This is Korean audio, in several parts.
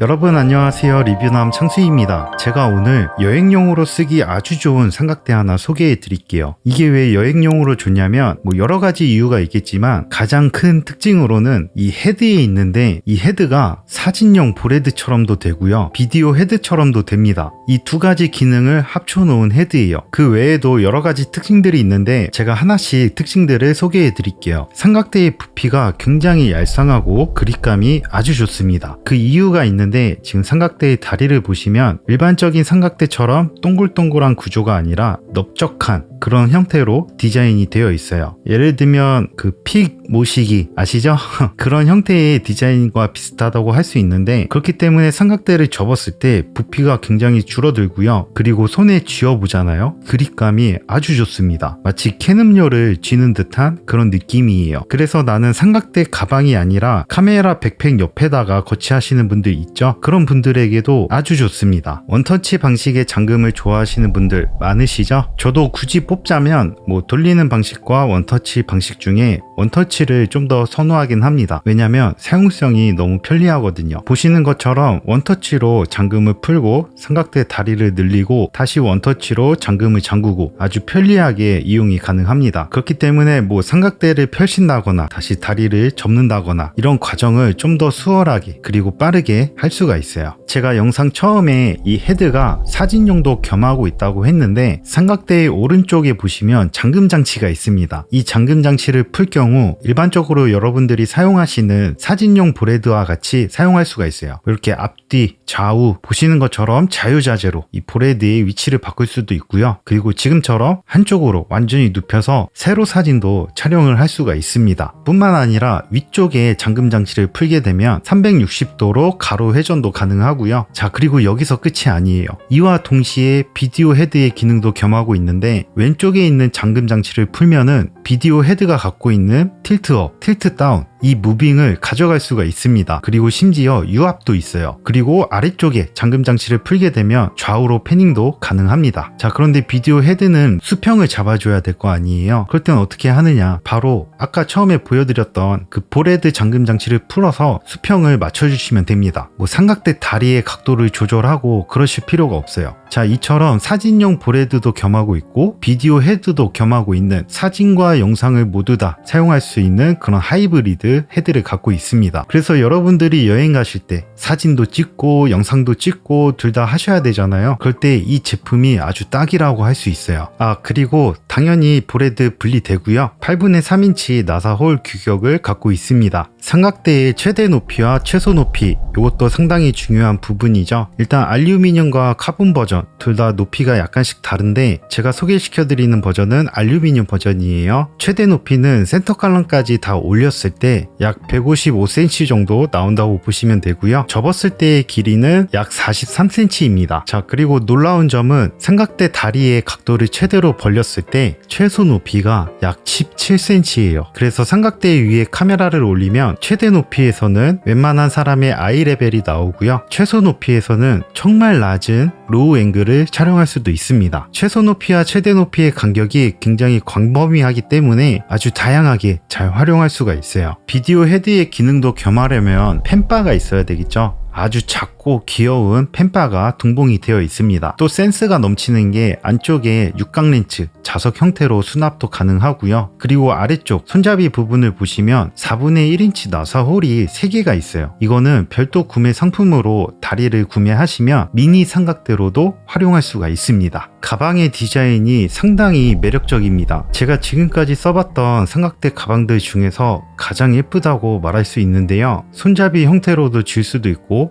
여러분 안녕하세요. 리뷰남 창수입니다. 제가 오늘 여행용으로 쓰기 아주 좋은 삼각대 하나 소개해 드릴게요. 이게 왜 여행용으로 좋냐면 뭐 여러 가지 이유가 있겠지만 가장 큰 특징으로는 이 헤드에 있는데 이 헤드가 사진용 보레드처럼도 되고요. 비디오 헤드처럼도 됩니다. 이 두 가지 기능을 합쳐 놓은 헤드예요. 그 외에도 여러 가지 특징들이 있는데 제가 하나씩 특징들을 소개해 드릴게요. 삼각대의 부피가 굉장히 얄쌍하고 그립감이 아주 좋습니다. 그 이유가 있는 데 지금 삼각대의 다리를 보시면 일반적인 삼각대처럼 동글동글한 구조가 아니라 넓적한 그런 형태로 디자인이 되어 있어요. 예를 들면 그 픽 모시기 아시죠? 그런 형태의 디자인과 비슷하다고 할 수 있는데 그렇기 때문에 삼각대를 접었을 때 부피가 굉장히 줄어들고요. 그리고 손에 쥐어 보잖아요. 그립감이 아주 좋습니다. 마치 캔 음료를 쥐는 듯한 그런 느낌이에요. 그래서 나는 삼각대 가방이 아니라 카메라 백팩 옆에다가 거치하시는 분들 있죠? 그런 분들에게도 아주 좋습니다. 원터치 방식의 잠금을 좋아하시는 분들 많으시죠? 저도 굳이 뽑자면 뭐 돌리는 방식과 원터치 방식 중에 원터치를 좀 더 선호하긴 합니다. 왜냐면 사용성이 너무 편리하거든요. 보시는 것처럼 원터치로 잠금을 풀고 삼각대 다리를 늘리고 다시 원터치로 잠금을 잠그고 아주 편리하게 이용이 가능합니다. 그렇기 때문에 뭐 삼각대를 펼친다거나 다시 다리를 접는다거나 이런 과정을 좀 더 수월하게 그리고 빠르게 할 수가 있어요. 제가 영상 처음에 이 헤드가 사진용도 겸하고 있다고 했는데 삼각대의 오른쪽에 보시면 잠금 장치가 있습니다. 이 잠금 장치를 풀 경우 일반적으로 여러분들이 사용하시는 사진용 브레드와 같이 사용할 수가 있어요. 이렇게 앞뒤, 좌우 보시는 것처럼 자유자재로 이 브레드의 위치를 바꿀 수도 있고요. 그리고 지금처럼 한쪽으로 완전히 눕혀서 세로 사진도 촬영을 할 수가 있습니다. 뿐만 아니라 위쪽에 잠금 장치를 풀게 되면 360도로 가로 회전도 가능하고요. 자, 그리고 여기서 끝이 아니에요. 이와 동시에 비디오 헤드의 기능도 겸하고 있는데 왼쪽에 있는 잠금 장치를 풀면은 비디오 헤드가 갖고 있는 틸트업, 틸트 다운 이 무빙을 가져갈 수가 있습니다. 그리고 심지어 유압도 있어요. 그리고 아래쪽에 잠금 장치를 풀게 되면 좌우로 패닝도 가능합니다. 자, 그런데 비디오 헤드는 수평을 잡아줘야 될 거 아니에요. 그럴 땐 어떻게 하느냐? 바로 아까 처음에 보여드렸던 그 보레드 잠금 장치를 풀어서 수평을 맞춰주시면 됩니다. 뭐 삼각대 다리의 각도를 조절하고 그러실 필요가 없어요. 자, 이처럼 사진용 보레드도 겸하고 있고 비디오 헤드도 겸하고 있는 사진과 영상을 모두 다 사용할 수 있는 그런 하이브리드 헤드를 갖고 있습니다. 그래서 여러분들이 여행 가실 때 사진도 찍고 영상도 찍고 둘 다 하셔야 되잖아요. 그럴 때 이 제품이 아주 딱이라고 할 수 있어요. 아, 그리고 당연히 보레드 분리되고요. 8분의 3인치 나사홀 규격을 갖고 있습니다. 삼각대의 최대 높이와 최소 높이 이것도 상당히 중요한 부분이죠. 일단 알루미늄과 카본 버전 둘 다 높이가 약간씩 다른데 제가 소개시켜 드리는 버전은 알루미늄 버전이에요. 최대 높이는 센터 칼럼까지 다 올렸을 때약 155cm 정도 나온다고 보시면 되고요. 접었을 때의 길이는 약 43cm입니다. 자 그리고 놀라운 점은 삼각대 다리의 각도를 최대로 벌렸을 때 최소 높이가 약 17cm예요. 그래서 삼각대 위에 카메라를 올리면 최대 높이에서는 웬만한 사람의 아이 레벨이 나오고요. 최소 높이에서는 정말 낮은 로우 앵글을 촬영할 수도 있습니다. 최소 높이와 최대 높이의 간격이 굉장히 광범위하기 때문에 아주 다양하게 잘 활용할 수가 있어요. 비디오 헤드의 기능도 겸하려면 펜바가 있어야 되겠죠. 아주 작고 귀여운 펜바가 동봉이 되어 있습니다. 또 센스가 넘치는 게 안쪽에 육각 렌치 자석 형태로 수납도 가능하고요. 그리고 아래쪽 손잡이 부분을 보시면 4분의 1인치 나사 홀이 3개가 있어요. 이거는 별도 구매 상품으로 다리를 구매하시면 미니 삼각대로도 활용할 수가 있습니다. 가방의 디자인이 상당히 매력적입니다. 제가 지금까지 써봤던 삼각대 가방들 중에서 가장 예쁘다고 말할 수 있는데요. 손잡이 형태로도 줄 수도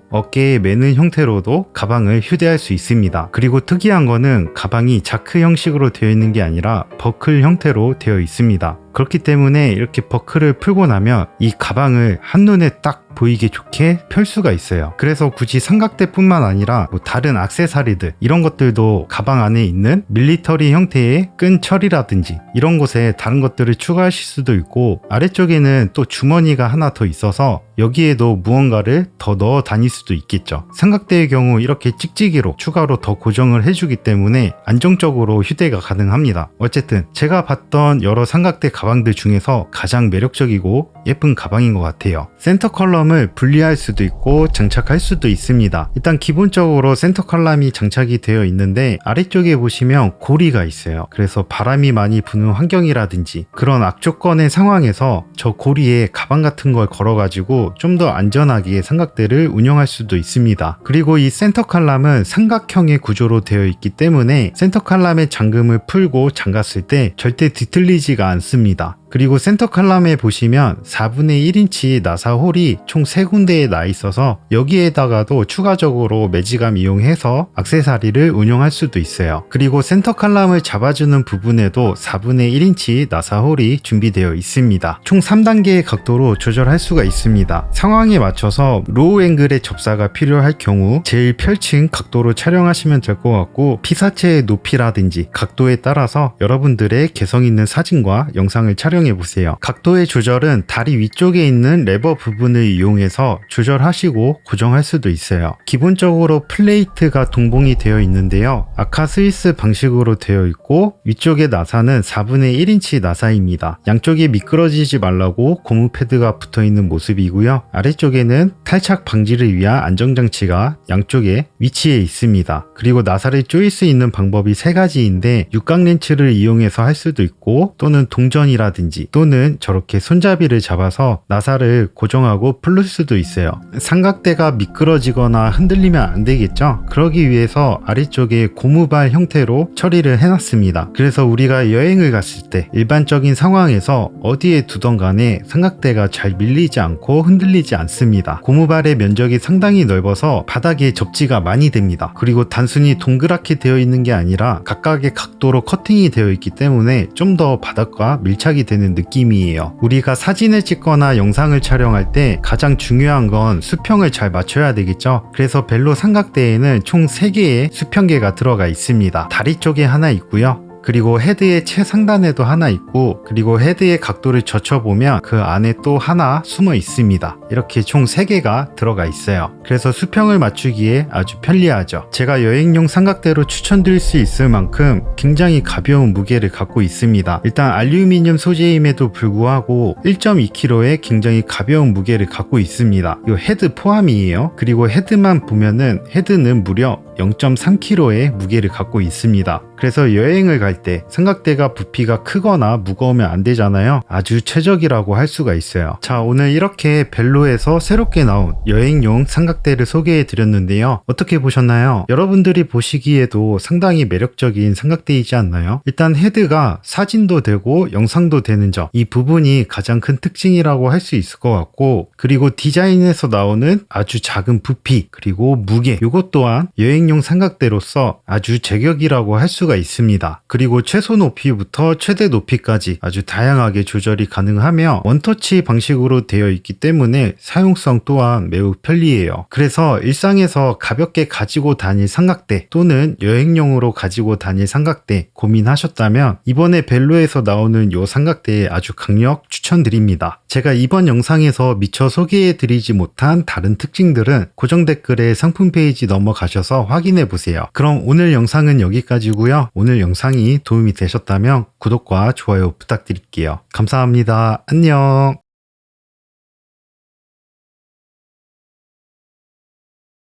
어깨에 매는 형태로도 가방을 휴대할 수 있습니다. 그리고 특이한 거는 가방이 자크 형식으로 되어 있는 게 아니라 버클 형태로 되어 있습니다. 그렇기 때문에 이렇게 버클을 풀고 나면 이 가방을 한눈에 딱 보이게 좋게 펼 수가 있어요. 그래서 굳이 삼각대뿐만 아니라 뭐 다른 악세사리들 이런 것들도 가방 안에 있는 밀리터리 형태의 끈 처리라든지 이런 곳에 다른 것들을 추가하실 수도 있고 아래쪽에는 또 주머니가 하나 더 있어서 여기에도 무언가를 더 넣어 다닐 수도 있겠죠. 삼각대의 경우 이렇게 찍찍이로 추가로 더 고정을 해주기 때문에 안정적으로 휴대가 가능합니다. 어쨌든 제가 봤던 여러 삼각대 가방 들 중에서 가장 매력적이고 예쁜 가방인 것 같아요. 센터 컬럼을 분리할 수도 있고 장착할 수도 있습니다. 일단 기본적으로 센터 컬럼이 장착이 되어 있는데 아래쪽에 보시면 고리가 있어요. 그래서 바람이 많이 부는 환경이라든지 그런 악조건의 상황에서 저 고리에 가방 같은 걸 걸어가지고 좀 더 안전하게 삼각대를 운영할 수도 있습니다. 그리고 이 센터 칼람은 삼각형의 구조로 되어 있기 때문에 센터 칼람의 잠금을 풀고 잠갔을 때 절대 뒤틀리지가 않습니다. 있습니다. 그리고 센터 칼럼에 보시면 4분의 1인치 나사 홀이 총 3군데에 나 있어서 여기에다가도 추가적으로 매지감 이용해서 악세사리를 운용할 수도 있어요. 그리고 센터 칼럼을 잡아주는 부분에도 4분의 1인치 나사 홀이 준비되어 있습니다. 총 3단계의 각도로 조절할 수가 있습니다. 상황에 맞춰서 로우 앵글의 접사가 필요할 경우 제일 펼친 각도로 촬영하시면 될 것 같고 피사체의 높이라든지 각도에 따라서 여러분들의 개성 있는 사진과 영상을 촬영 활용해 보세요. 각도의 조절은 다리 위쪽에 있는 레버 부분을 이용해서 조절하시고 고정할 수도 있어요. 기본적으로 플레이트가 동봉이 되어 있는데요. 아카 스위스 방식으로 되어 있고 위쪽의 나사는 4분의 1인치 나사입니다. 양쪽에 미끄러지지 말라고 고무 패드가 붙어 있는 모습이고요. 아래쪽에는 탈착 방지를 위한 안정장치가 양쪽에 위치해 있습니다. 그리고 나사를 조일 수 있는 방법이 세 가지인데 육각 렌치를 이용해서 할 수도 있고 또는 동전이라든지 있는지 또는 저렇게 손잡이를 잡아서 나사를 고정하고 풀릴 수도 있어요. 삼각대가 미끄러지거나 흔들리면 안 되겠죠? 그러기 위해서 아래쪽에 고무발 형태로 처리를 해놨습니다. 그래서 우리가 여행을 갔을 때 일반적인 상황에서 어디에 두던 간에 삼각대가 잘 밀리지 않고 흔들리지 않습니다. 고무발의 면적이 상당히 넓어서 바닥에 접지가 많이 됩니다. 그리고 단순히 동그랗게 되어 있는 게 아니라 각각의 각도로 커팅이 되어 있기 때문에 좀 더 바닥과 밀착이 되는 되는 느낌이에요. 우리가 사진을 찍거나 영상을 촬영할 때 가장 중요한 건 수평을 잘 맞춰야 되겠죠. 그래서 벨로 삼각대에는 총 3개의 수평계가 들어가 있습니다. 다리 쪽에 하나 있고요. 그리고 헤드의 최상단에도 하나 있고 그리고 헤드의 각도를 젖혀보면 그 안에 또 하나 숨어 있습니다. 이렇게 총 3개가 들어가 있어요. 그래서 수평을 맞추기에 아주 편리하죠. 제가 여행용 삼각대로 추천드릴 수 있을 만큼 굉장히 가벼운 무게를 갖고 있습니다. 일단 알루미늄 소재임에도 불구하고 1.2kg의 굉장히 가벼운 무게를 갖고 있습니다. 이 헤드 포함이에요. 그리고 헤드만 보면은 헤드는 무려 0.3kg의 무게를 갖고 있습니다. 그래서 여행을 갈 때 삼각대가 부피가 크거나 무거우면 안 되잖아요. 아주 최적이라고 할 수가 있어요. 자, 오늘 이렇게 벨로 에서 새롭게 나온 여행용 삼각대를 소개해 드렸는데요. 어떻게 보셨나요? 여러분들이 보시기에도 상당히 매력적인 삼각대이지 않나요? 일단 헤드가 사진도 되고 영상도 되는 점, 이 부분이 가장 큰 특징이라고 할 수 있을 것 같고, 그리고 디자인에서 나오는 아주 작은 부피, 그리고 무게, 이것 또한 여행용 삼각대로서 아주 제격이라고 할 수가 있습니다. 그리고 최소 높이부터 최대 높이까지 아주 다양하게 조절이 가능하며 원터치 방식으로 되어 있기 때문에 사용성 또한 매우 편리해요. 그래서 일상에서 가볍게 가지고 다닐 삼각대 또는 여행용으로 가지고 다닐 삼각대 고민하셨다면 이번에 벨로에서 나오는 이 삼각대 아주 강력 추천드립니다. 제가 이번 영상에서 미처 소개해 드리지 못한 다른 특징들은 고정 댓글에 상품 페이지 넘어가셔서 확인해 보세요. 그럼 오늘 영상은 여기까지고요. 오늘 영상이 도움이 되셨다면 구독과 좋아요 부탁드릴게요. 감사합니다. 안녕.